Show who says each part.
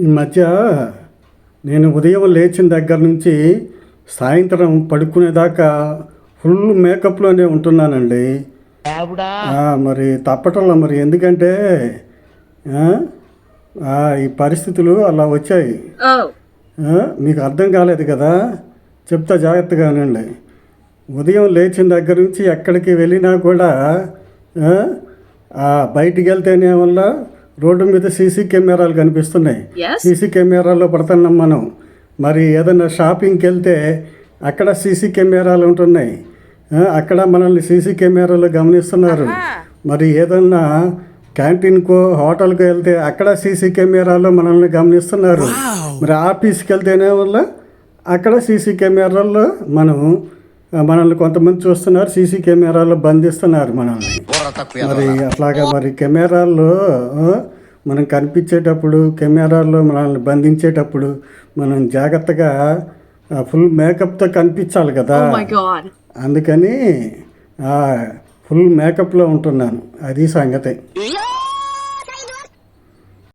Speaker 1: ఈ మధ్య నేను ఉదయం లేచిన దగ్గర నుంచి సాయంత్రం పడుకునేదాకా ఫుల్ మేకప్లోనే ఉంటున్నానండి. మరి తప్పటంలో మరి ఎందుకంటే ఈ పరిస్థితులు అలా వచ్చాయి. మీకు అర్థం కాలేదు కదా? చెప్తా జాగ్రత్తగా వినండి ఉదయం లేచిన దగ్గర నుంచి ఎక్కడికి వెళ్ళినా కూడా బయటికి వెళ్తేనే వల్ల రోడ్డు మీద సీసీ కెమెరాలు కనిపిస్తున్నాయి. సీసీ కెమెరాల్లో పడుతున్నాం మనం. మరి ఏదైనా షాపింగ్కి వెళ్తే అక్కడ సీసీ కెమెరాలు ఉంటున్నాయి. అక్కడ మనల్ని సీసీ కెమెరాలు గమనిస్తున్నారు. మరి ఏదన్నా క్యాంటీన్కో హోటల్కి వెళ్తే అక్కడ సీసీ కెమెరాలో మనల్ని గమనిస్తున్నారు. మరి ఆఫీస్కి వెళ్తేనే వల్ల అక్కడ సీసీ కెమెరాల్లో మనం మనల్ని కొంతమంది చూస్తున్నారు సీసీ కెమెరాలో బంధిస్తున్నారు మనల్ని. మరి అట్లాగా మరి కెమెరాల్లో మనం కనిపించేటప్పుడు కెమెరాల్లో మనల్ని బంధించేటప్పుడు మనం జాగ్రత్తగా ఫుల్ మేకప్తో కనిపించాలి కదా.
Speaker 2: Oh.
Speaker 1: అందుకని ఫుల్ మేకప్లో ఉంటున్నాను. అది సంగతి.